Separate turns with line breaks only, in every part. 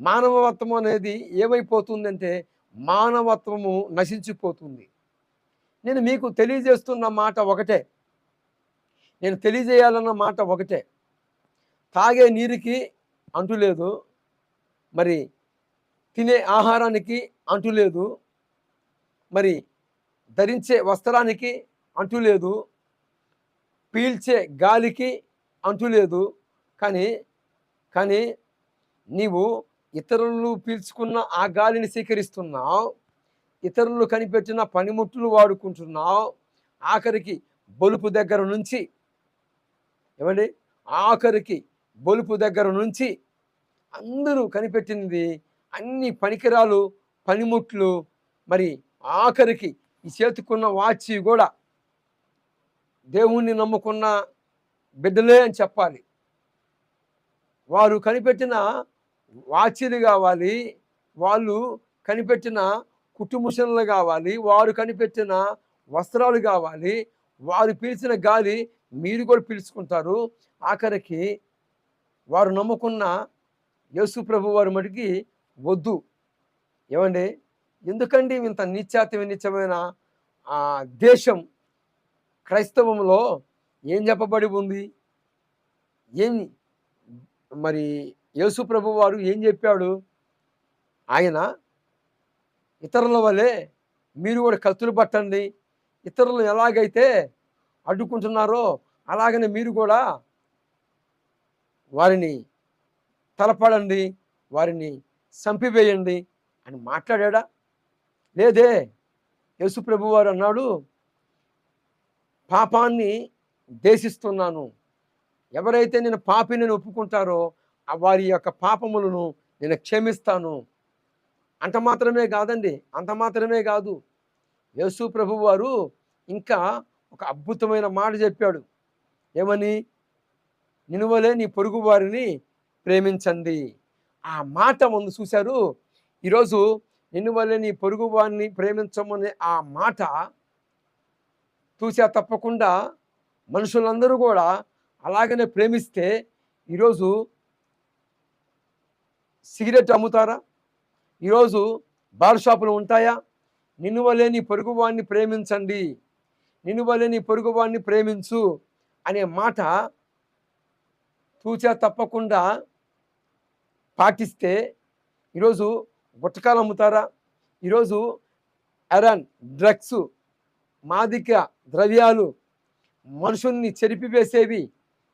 మానవత్వం అనేది ఏమైపోతుందంటే మానవత్వము నశించిపోతుంది. నేను మీకు తెలియజేస్తున్న మాట ఒకటే. నేను తెలియజేయాలన్న మాట ఒకటే. తాగే నీరుకి అంటులేదు మరి తినే ఆహారానికి అంటులేదు మరి ధరించే వస్త్రానికి అంటులేదు పీల్చే గాలికి అంటులేదు కానీ కానీ నీవు ఇతరులు పీల్చుకున్న ఆ గాలిని స్వీకరిస్తున్నావు. ఇతరులు కనిపెట్టిన పనిముట్లు వాడుకుంటున్నావు. ఆఖరికి బొలుపు దగ్గర నుంచి ఏమండి? ఆఖరికి బొలుపు దగ్గర నుంచి అందరూ కనిపెట్టినది అన్ని పనికిరాలు పనిముట్లు. మరి ఆఖరికి ఈ చేతుకున్న వాచి కూడా దేవుణ్ణి నమ్ముకున్న బిడ్డలే అని చెప్పాలి. వారు కనిపెట్టిన వాచీలు కావాలి వాళ్ళు కనిపెట్టిన కుటుంబశనులు కావాలి వారు కనిపెట్టిన వస్త్రాలు కావాలి వారు పీల్చిన గాలి మీరు కూడా పీల్చుకుంటారు. ఆఖరికి వారు నమ్ముకున్న యేసు ప్రభు వారి మటుకి వద్దు. ఏమండి? ఎందుకండి ఇంత నిత్యాతి నిత్యమైన దేశం క్రైస్తవంలో ఏం చెప్పబడి ఉంది? ఏమి మరి యేసు ప్రభు వారు ఏం చెప్పాడు? ఆయన ఇతరుల వలె మీరు కూడా కత్తులు పట్టండి. ఇతరులను ఎలాగైతే అడ్డుకుంటున్నారో అలాగనే మీరు కూడా వారిని తలపడండి వారిని చంపివేయండి అని మాట్లాడా లేదే యేసు ప్రభు వారు అన్నాడు పాపాన్ని దేశిస్తున్నాను. ఎవరైతే నేను పాపిని ఒప్పుకుంటారో వారి యొక్క పాపములను నేను క్షమిస్తాను. అంత మాత్రమే కాదండి అంత మాత్రమే కాదు. యేసు ప్రభు వారు ఇంకా ఒక అద్భుతమైన మాట చెప్పాడు. ఏమని? నినువలే నీ పొరుగు వారిని ప్రేమించండి. ఆ మాట ముందు చూశారు. ఈరోజు నిన్నువలే నీ పొరుగు వారిని ప్రేమించమనే ఆ మాట చూసా తప్పకుండా మనుషులందరూ కూడా అలాగనే ప్రేమిస్తే ఈరోజు సిగరెట్ అమ్ముతారా? ఈరోజు బార్ షాపులు ఉంటాయా? నిన్నువలేని పొరుగువాడిని ప్రేమించండి. నిన్నువలేని పొరుగువాడిని ప్రేమించు అనే మాట తూచా తప్పకుండా పాటిస్తే ఈరోజు గుట్టకాలు అమ్ముతారా? ఈరోజు అరన్ డ్రగ్స్ మాదిక ద్రవ్యాలు మనుషుల్ని చెరిపివేసేవి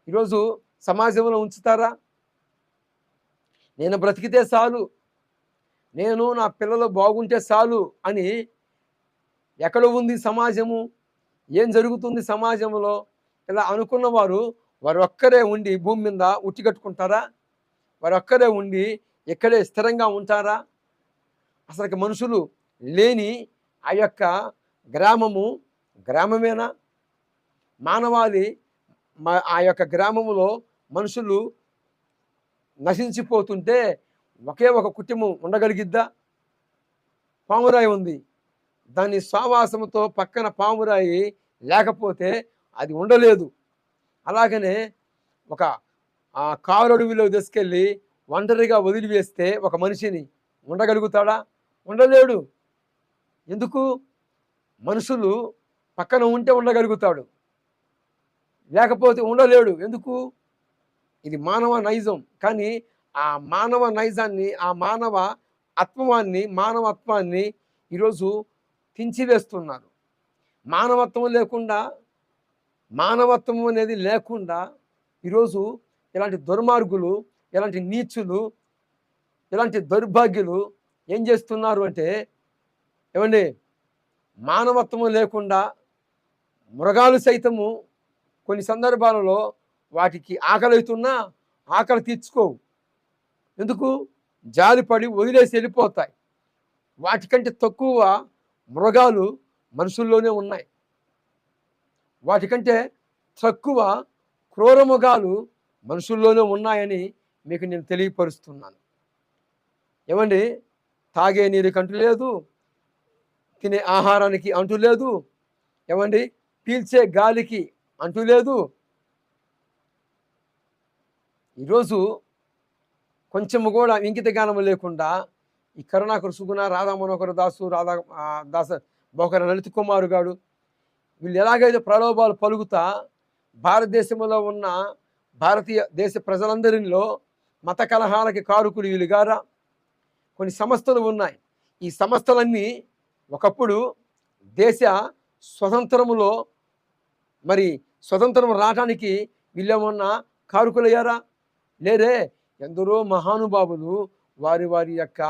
ఈరోజు సమాజంలో ఉంచుతారా? నేను బ్రతికితే చాలు. నేను నా పిల్లలు బాగుంటే చాలు అని ఎక్కడ ఉంది సమాజము? ఏం జరుగుతుంది సమాజంలో? ఇలా అనుకున్న వారు వారు ఒక్కరే ఉండి భూమి మీద ఉట్టి కట్టుకుంటారా? వారు ఒక్కరే ఉండి ఇక్కడే స్థిరంగా ఉంటారా? అసలు మనుషులు లేని ఆ యొక్క గ్రామము గ్రామమేనా? మానవాళి మా- ఆ యొక్క గ్రామములో మనుషులు నశించిపోతుంటే ఒకే ఒక కుటుంబం ఉండగలిగిద్దా? పామురాయి ఉంది. దాని స్వావాసంతో పక్కన పామురాయి లేకపోతే అది ఉండలేదు. అలాగనే ఒక కారు అడవిలో తీసుకెళ్ళి ఒంటరిగా వదిలివేస్తే ఒక మనిషిని ఉండగలుగుతాడా? ఉండలేడు. ఎందుకు? మనుషులు పక్కన ఉంటే ఉండగలుగుతాడు. లేకపోతే ఉండలేడు. ఎందుకు? ఇది మానవ నైజం. కానీ ఆ మానవ నైజాన్ని ఆ మానవ ఆత్మవాన్ని మానవత్వాన్ని ఈరోజు తించివేస్తున్నారు. మానవత్వం లేకుండా మానవత్వం అనేది లేకుండా ఈరోజు ఇలాంటి దుర్మార్గులు ఇలాంటి నీచులు ఇలాంటి దౌర్భాగ్యులు ఏం చేస్తున్నారు అంటే ఏమండి? మానవత్వం లేకుండా మృగాలు సైతము కొన్ని సందర్భాలలో వాటికి ఆకలి అవుతున్నా ఆకలి తీర్చుకోవు. ఎందుకు? జాలిపడి వదిలేసి వెళ్ళిపోతాయి. వాటికంటే తక్కువ మృగాలు మనుషుల్లోనే ఉన్నాయి. వాటికంటే తక్కువ క్రూరమృగాలు మనుషుల్లోనే ఉన్నాయని మీకు నేను తెలియపరుస్తున్నాను. ఏమండి? తాగే నీరుకి అంటు లేదు తినే ఆహారానికి అంటు లేదు ఏమండి? పీల్చే గాలికి అంటు లేదు ఈరోజు కొంచెము కూడా ఇంకిత జ్ఞానం లేకుండా ఈ కరుణాకరు సుగుణ రాధా మనోహర దాసు రాధా దాస బోకర లలిత కుమారు గాడు వీళ్ళు ఎలాగైతే ప్రలోభాలు పలుకుతా భారతదేశంలో ఉన్న భారతీయ దేశ ప్రజలందరిలో మత కలహాలకి కారుకులు వీలుగారా గారా? కొన్ని సంస్థలు ఉన్నాయి. ఈ సంస్థలన్నీ ఒకప్పుడు దేశ స్వతంత్రములో మరి స్వతంత్రం రావడానికి వీళ్ళేమన్నా కారుకులయ్యారా? లేరే ఎందరో మహానుభావులు వారి వారి యొక్క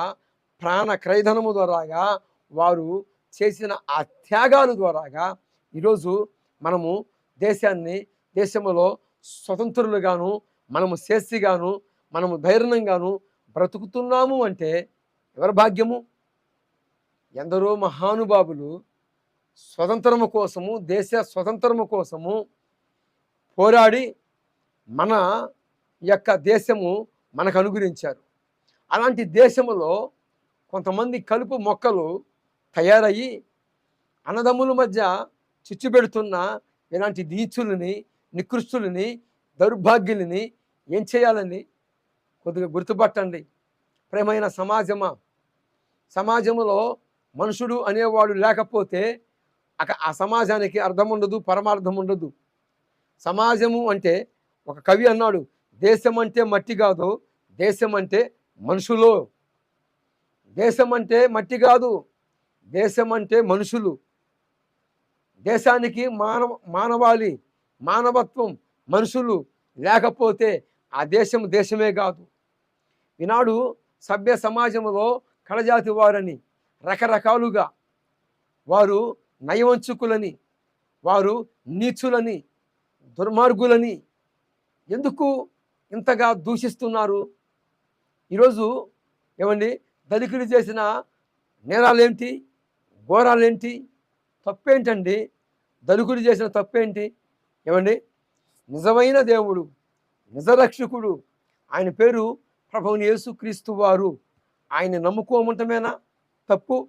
ప్రాణ క్రైధనము ద్వారాగా వారు చేసిన ఆ త్యాగాల ద్వారాగా ఈరోజు మనము దేశాన్ని దేశంలో స్వతంత్రులుగాను మనము శేషిగాను మనము ధైర్యంగాను బ్రతుకుతున్నాము అంటే ఎవరి భాగ్యము? ఎందరో మహానుభావులు స్వతంత్రము కోసము దేశ స్వతంత్రము కోసము పోరాడి మన యొక్క దేశము మనకు అనుగ్రహించారు. అలాంటి దేశములో కొంతమంది కలుపు మొక్కలు తయారయ్యి అన్నదమ్ముల మధ్య చిచ్చు పెడుతున్న ఇలాంటి నీచులని నికృష్టులని దౌర్భాగ్యులని ఏం చేయాలని కొద్దిగా గుర్తుపట్టండి. ప్రేమైన సమాజమా? సమాజంలో మనుషుడు అనేవాడు లేకపోతే అక- ఆ సమాజానికి అర్థం ఉండదు పరమార్థం ఉండదు సమాజము అంటే ఒక కవి అన్నాడు దేశం అంటే మట్టి కాదు దేశం అంటే మనుషులు. దేశం అంటే మట్టి కాదు దేశం అంటే మనుషులు. దేశానికి మానవ మానవాళి మానవత్వం మనుషులు లేకపోతే ఆ దేశం దేశమే కాదు. ఈనాడు సభ్య సమాజంలో కళజాతి వారని రకరకాలుగా వారు నయవంచుకులని వారు నీచులని దుర్మార్గులని ఎందుకు ఇంతగా దూషిస్తున్నారు. ఈరోజు ఏమండి? దళితులు చేసిన నేరాలేంటి? ఘోరాలేంటి? తప్పేంటండి? దళితులు చేసిన తప్పేంటి? ఏమండి? నిజమైన దేవుడు నిజరక్షకుడు ఆయన పేరు ప్రభుని యేసుక్రీస్తు వారు. ఆయన నమ్ముకోమంటమేనా? తప్పు.